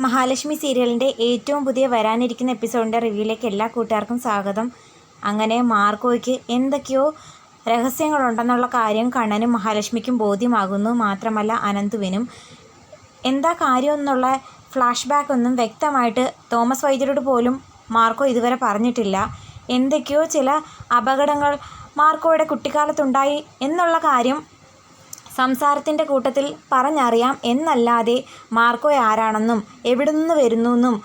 മഹാലക്ഷ്മി സീരിയലിന്റെ ഏറ്റവും പുതിയ വരാനിരിക്കുന്ന എപ്പിസോഡിന്റെ റിവ്യൂയിലേക്ക് എല്ലാ കൂട്ടുകാർക്കും സ്വാഗതം. അങ്ങനെ മാർക്കോയ്ക്ക് എന്തൊക്കെയോ രഹസ്യങ്ങളുണ്ടെന്നുള്ള കാര്യം കണ്ണനും മഹാലക്ഷ്മിക്കും ബോധ്യമാകുന്നു. മാത്രമല്ല അനന്തുവിനും എന്താ കാര്യമെന്നുള്ള ഫ്ലാഷ് ബാക്ക് ഒന്നും വ്യക്തമായിട്ട് തോമസ് വൈദ്യരോട് പോലും മാർക്കോ ഇതുവരെ പറഞ്ഞിട്ടില്ല. എന്തൊക്കെയോ ചില അപകടങ്ങൾ മാർക്കോയുടെ കുട്ടിക്കാലത്തുണ്ടായി എന്നുള്ള കാര്യം സംസാരത്തിന്റെ കൂട്ടത്തിൽ പറഞ്ഞറിയാം എന്നല്ലാതെ മാർക്കോ ആരാണെന്നും എവിടെ നിന്ന് വരുന്നു എന്നും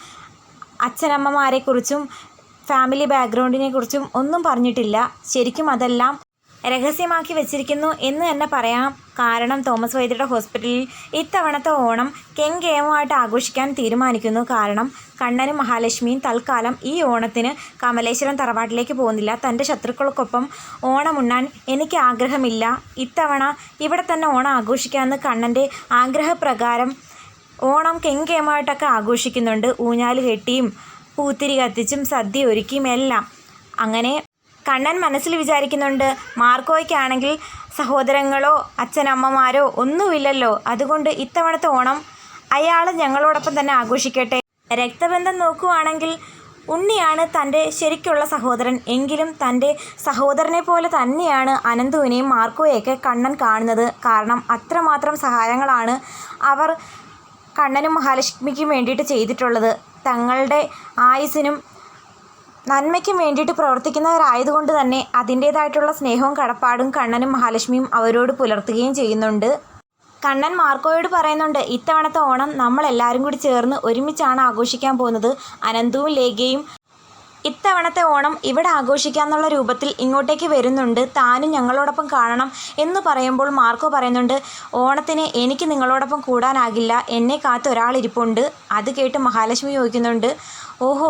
അച്ഛനമ്മമാരെക്കുറിച്ചും ഫാമിലി ബാക്ക്ഗ്രൗണ്ടിനെ കുറിച്ചും ഒന്നും പറഞ്ഞിട്ടില്ല. ശരിക്കും അതെല്ലാം രഹസ്യമാക്കി വെച്ചിരിക്കുന്നു എന്ന് തന്നെ പറയാം. കാരണം തോമസ് വൈദ്യരുടെ ഹോസ്പിറ്റലിൽ ഇത്തവണത്തെ ഓണം കെങ്കേമമായിട്ട് ആഘോഷിക്കാൻ തീരുമാനിക്കുന്നു. കാരണം കണ്ണനും മഹാലക്ഷ്മിയും തൽക്കാലം ഈ ഓണത്തിന് കമലേശ്വരം തറവാട്ടിലേക്ക് പോകുന്നില്ല. തന്റെ ശത്രുക്കൾക്കൊപ്പം ഓണം ഉണ്ണാൻ എനിക്ക് ആഗ്രഹമില്ല. ഇത്തവണ ഇവിടെ തന്നെ ഓണം ആഘോഷിക്കാമെന്ന് കണ്ണന്റെ ആഗ്രഹപ്രകാരം ഓണം കെങ്കേമമായിട്ടൊക്കെ ആഘോഷിക്കുന്നുണ്ട്. ഊഞ്ഞാൽ കെട്ടിയും പൂത്തിരി കത്തിച്ചും സദ്യ ഒരുക്കിയും എല്ലാം. അങ്ങനെ കണ്ണൻ മനസ്സിൽ വിചാരിക്കുന്നുണ്ട് മാർക്കോയ്ക്കാണെങ്കിൽ സഹോദരങ്ങളോ അച്ഛനമ്മമാരോ ഒന്നുമില്ലല്ലോ. അതുകൊണ്ട് ഇത്തവണത്തെ ഓണം അയാൾ ഞങ്ങളോടൊപ്പം തന്നെ ആഘോഷിക്കട്ടെ. രക്തബന്ധം നോക്കുവാണെങ്കിൽ ഉണ്ണിയാണ് തന്റെ ശരിക്കുള്ള സഹോദരൻ. എങ്കിലും തന്റെ സഹോദരനെ പോലെ തന്നെയാണ് അനന്തുവിനെയും മാർക്കോയെയൊക്കെ കണ്ണൻ കാണുന്നത്. കാരണം അത്രമാത്രം സഹായങ്ങളാണ് അവർ കണ്ണനും മഹാലക്ഷ്മിക്കും വേണ്ടിയിട്ട് ചെയ്തിട്ടുള്ളത്. തങ്ങളുടെ ആയുസിനും നന്മയ്ക്കും വേണ്ടിയിട്ട് പ്രവർത്തിക്കുന്നവരായതുകൊണ്ട് തന്നെ അതിന്റേതായിട്ടുള്ള സ്നേഹവും കടപ്പാടും കണ്ണനും മഹാലക്ഷ്മിയും അവരോട് പുലർത്തുകയും ചെയ്യുന്നുണ്ട്. കണ്ണൻ മാർക്കോയോട് പറയുന്നുണ്ട് ഇത്തവണത്തെ ഓണം നമ്മളെല്ലാവരും കൂടി ചേർന്ന് ഒരുമിച്ചാണ് ആഘോഷിക്കാൻ പോകുന്നത്. അനന്തവും ലേഖയും ഇത്തവണത്തെ ഓണം ഇവിടെ ആഘോഷിക്കാമെന്നുള്ള രൂപത്തിൽ ഇങ്ങോട്ടേക്ക് വരുന്നുണ്ട്. താനും ഞങ്ങളോടൊപ്പം കാണണം എന്ന് പറയുമ്പോൾ മാർക്കോ പറയുന്നുണ്ട് ഓണത്തിന് എനിക്ക് നിങ്ങളോടൊപ്പം കൂടാനാകില്ല. എന്നെ കാത്ത് ഒരാളിരിപ്പുണ്ട്. അത് കേട്ട് മഹാലക്ഷ്മി ചോദിക്കുന്നുണ്ട് ഓഹോ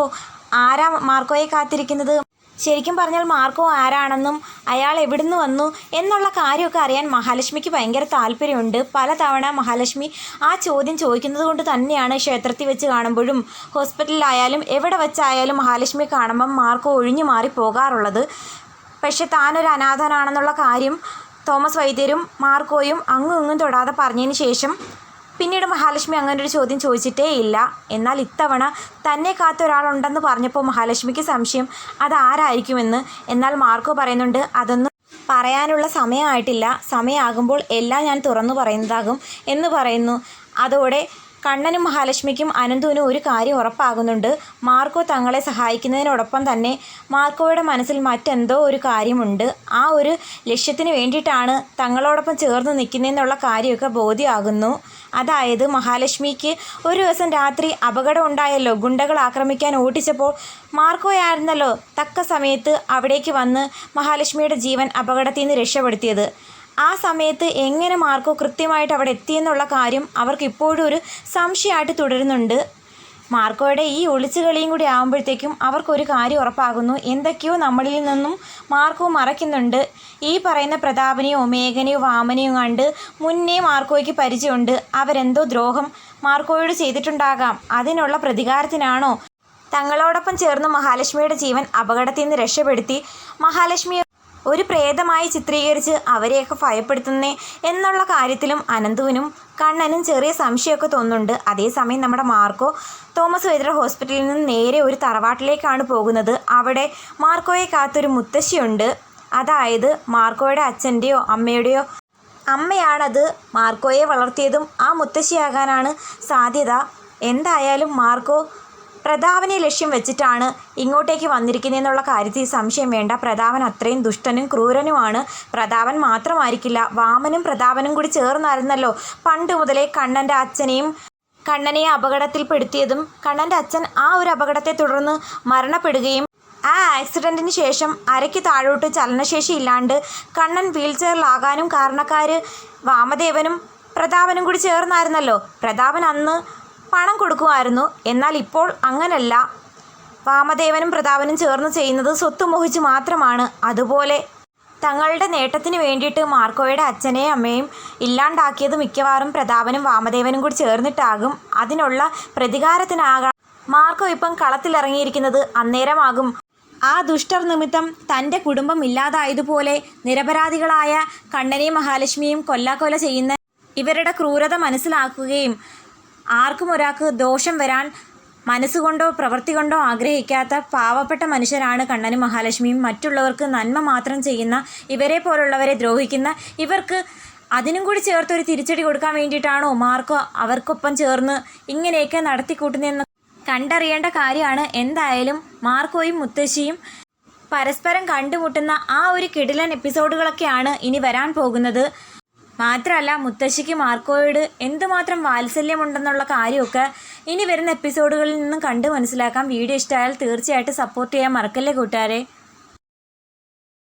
ആരാ മാർക്കോയെ കാത്തിരിക്കുന്നത്? ശരിക്കും പറഞ്ഞാൽ മാർക്കോ ആരാണെന്നും അയാൾ എവിടുന്ന് വന്നു എന്നുള്ള കാര്യമൊക്കെ അറിയാൻ മഹാലക്ഷ്മിക്ക് ഭയങ്കര താല്പര്യമുണ്ട്. പലതവണ മഹാലക്ഷ്മി ആ ചോദ്യം ചോദിക്കുന്നത് കൊണ്ട് തന്നെയാണ് ക്ഷേത്രത്തിൽ വെച്ച് കാണുമ്പോഴും ഹോസ്പിറ്റലിലായാലും എവിടെ വെച്ചായാലും മഹാലക്ഷ്മിയെ കാണുമ്പം മാർക്കോ ഒഴിഞ്ഞു മാറി പോകാറുള്ളത്. പക്ഷെ താനൊരു അനാഥനാണെന്നുള്ള കാര്യം തോമസ് വൈദ്യരും മാർക്കോയും അങ്ങും ഇങ്ങും തൊടാതെ പറഞ്ഞതിന് ശേഷം പിന്നീട് മഹാലക്ഷ്മി അങ്ങനെ ഒരു ചോദ്യം ചോദിച്ചിട്ടേ ഇല്ല. എന്നാൽ ഇത്തവണ തന്നെ കാത്ത ഒരാളുണ്ടെന്ന് പറഞ്ഞപ്പോൾ മഹാലക്ഷ്മിക്ക് സംശയം അതാരായിരിക്കുമെന്ന് എന്നാൽ മാർക്കോ പറയുന്നുണ്ട് അതൊന്നും പറയാനുള്ള സമയമായിട്ടില്ല. സമയമാകുമ്പോൾ എല്ലാം ഞാൻ തുറന്നു പറയുന്നതാകും എന്ന് പറയുന്നു. അതോടെ കണ്ണനും മഹാലക്ഷ്മിക്കും അനന്തുവിനും ഒരു കാര്യം ഉറപ്പാകുന്നുണ്ട്. മാർക്കോ തങ്ങളെ സഹായിക്കുന്നതിനോടൊപ്പം തന്നെ മാർക്കോയുടെ മനസ്സിൽ മറ്റെന്തോ ഒരു കാര്യമുണ്ട്. ആ ഒരു ലക്ഷ്യത്തിന് വേണ്ടിയിട്ടാണ് തങ്ങളോടൊപ്പം ചേർന്ന് നിൽക്കുന്നതെന്നുള്ള കാര്യമൊക്കെ ബോധ്യമാകുന്നു. അതായത് മഹാലക്ഷ്മിക്ക് ഒരു ദിവസം രാത്രി അപകടം ഉണ്ടായല്ലോ ഗുണ്ടകൾ ആക്രമിക്കാൻ ഓടിച്ചപ്പോൾ മാർക്കോയായിരുന്നല്ലോ തക്ക സമയത്ത് അവിടേക്ക് വന്ന് മഹാലക്ഷ്മിയുടെ ജീവൻ അപകടത്തിൽ നിന്ന് രക്ഷപ്പെടുത്തിയത്. ആ സമയത്ത് എങ്ങനെ മാർക്കോ കൃത്യമായിട്ട് അവിടെ എത്തിയെന്നുള്ള കാര്യം അവർക്ക് ഇപ്പോഴും ഒരു സംശയമായിട്ട് തുടരുന്നുണ്ട്. മാർക്കോയുടെ ഈ ഒളിച്ചുകളിയും കൂടി ആകുമ്പോഴത്തേക്കും അവർക്കൊരു കാര്യം ഉറപ്പാകുന്നു. എന്തൊക്കെയോ നമ്മളിൽ നിന്നും മാർക്കോ മറയ്ക്കുന്നുണ്ട്. ഈ പറയുന്ന പ്രതാപനെയോ മേഘനെയോ വാമനെയോ കണ്ട് മുന്നേ മാർക്കോയ്ക്ക് പരിചയമുണ്ട്. അവരെന്തോ ദ്രോഹം മാർക്കോയോട് ചെയ്തിട്ടുണ്ടാകാം. അതിനുള്ള പ്രതികാരത്തിനാണോ? തങ്ങളോടൊപ്പം ചേർന്ന് മഹാലക്ഷ്മിയുടെ ജീവൻ അപകടത്തിൽ നിന്ന് രക്ഷപ്പെടുത്തി. മഹാലക്ഷ്മിയെ ഒരു പ്രേതമായി ചിത്രീകരിച്ച് അവരെയൊക്കെ ഭയപ്പെടുത്തുന്നേ എന്നുള്ള കാര്യത്തിലും അനന്തുവിനും കണ്ണനും ചെറിയ സംശയമൊക്കെ തോന്നുന്നുണ്ട്. അതേസമയം നമ്മുടെ മാർക്കോ തോമസ് വൈദ്യർ ഹോസ്പിറ്റലിൽ നിന്ന് നേരെ ഒരു തറവാട്ടിലേക്കാണ് പോകുന്നത്. അവിടെ മാർക്കോയെ കാത്തൊരു മുത്തശ്ശിയുണ്ട്. അതായത് മാർക്കോയുടെ അച്ഛന്റെയോ അമ്മയുടെയോ അമ്മയാണത്. മാർക്കോയെ വളർത്തിയതും ആ മുത്തശ്ശിയാകാനാണ് സാധ്യത. എന്തായാലും മാർക്കോ പ്രതാപനെ ലക്ഷ്യം വെച്ചിട്ടാണ് ഇങ്ങോട്ടേക്ക് വന്നിരിക്കുന്നതെന്നുള്ള കാര്യത്തിൽ സംശയം വേണ്ട. പ്രതാപൻ അത്രയും ദുഷ്ടനും ക്രൂരനുമാണ്. പ്രതാപൻ മാത്രമായിരിക്കില്ല വാമനും പ്രതാപനും കൂടി ചേർന്നായിരുന്നല്ലോ. പണ്ട് മുതലേ കണ്ണന്റെ അച്ഛനെയും കണ്ണനെ അപകടത്തിൽപ്പെടുത്തിയതും കണ്ണന്റെ അച്ഛൻ ആ ഒരു അപകടത്തെ തുടർന്ന് മരണപ്പെടുകയും ആ ആക്സിഡന്റിന് ശേഷം അരയ്ക്ക് താഴോട്ട് ചലനശേഷി ഇല്ലാണ്ട് കണ്ണൻ വീൽ ചെയറിലാകാനും കാരണക്കാർ വാമദേവനും പ്രതാപനും കൂടി ചേർന്നായിരുന്നല്ലോ. പ്രതാപൻ അന്ന് പണം കൊടുക്കുമായിരുന്നു. എന്നാൽ ഇപ്പോൾ അങ്ങനല്ല. വാമദേവനും പ്രതാപനും ചേർന്ന് ചെയ്യുന്നത് സ്വത്ത് മോഹിച്ച് മാത്രമാണ്. അതുപോലെ തങ്ങളുടെ നേട്ടത്തിന് വേണ്ടിയിട്ട് മാർക്കോയുടെ അച്ഛനെയും അമ്മയും ഇല്ലാണ്ടാക്കിയത് മിക്കവാറും പ്രതാപനും വാമദേവനും കൂടി ചേർന്നിട്ടാകും. അതിനുള്ള പ്രതികാരത്തിനാകാം. മാർക്കോ ഇപ്പം കളത്തിലിറങ്ങിയിരിക്കുന്നത് അന്നേരമാകും. ആ ദുഷ്ടർ നിമിത്തം തന്റെ കുടുംബം ഇല്ലാതായതുപോലെ നിരപരാധികളായ കണ്ണനെയും മഹാലക്ഷ്മിയും കൊല്ലാക്കൊല ചെയ്യുന്ന ഇവരുടെ ക്രൂരത മനസ്സിലാക്കുകയും ആർക്കും ഒരാൾക്ക് ദോഷം വരാൻ മനസ്സുകൊണ്ടോ പ്രവൃത്തി കൊണ്ടോ ആഗ്രഹിക്കാത്ത പാവപ്പെട്ട മനുഷ്യരാണ് കണ്ണനും മഹാലക്ഷ്മിയും. മറ്റുള്ളവർക്ക് നന്മ മാത്രം ചെയ്യുന്ന ഇവരെ പോലുള്ളവരെ ദ്രോഹിക്കുന്ന ഇവർക്ക് അതിനും കൂടി ചേർത്ത് ഒരു തിരിച്ചടി കൊടുക്കാൻ വേണ്ടിയിട്ടാണോ മാർക്കോ അവർക്കൊപ്പം ചേർന്ന് ഇങ്ങനെയൊക്കെ നടത്തിക്കൂട്ടുന്നതെന്ന് കണ്ടറിയേണ്ട കാര്യമാണ്. എന്തായാലും മാർക്കോയും മുത്തശ്ശിയും പരസ്പരം കണ്ടുമുട്ടുന്ന ആ ഒരു കിടിലൻ എപ്പിസോഡുകളൊക്കെയാണ് ഇനി വരാൻ പോകുന്നത്. മാത്രമല്ല മുത്തശ്ശിക്ക് മാർക്കോയോട് എന്തുമാത്രം വാത്സല്യമുണ്ടെന്നുള്ള കാര്യമൊക്കെ ഇനി വരുന്ന എപ്പിസോഡുകളിൽ നിന്നും കണ്ട് മനസ്സിലാക്കാം. വീഡിയോ ഇഷ്ടമായാൽ തീർച്ചയായിട്ടും സപ്പോർട്ട് ചെയ്യാൻ മറക്കല്ലേ കൂട്ടുകാരെ.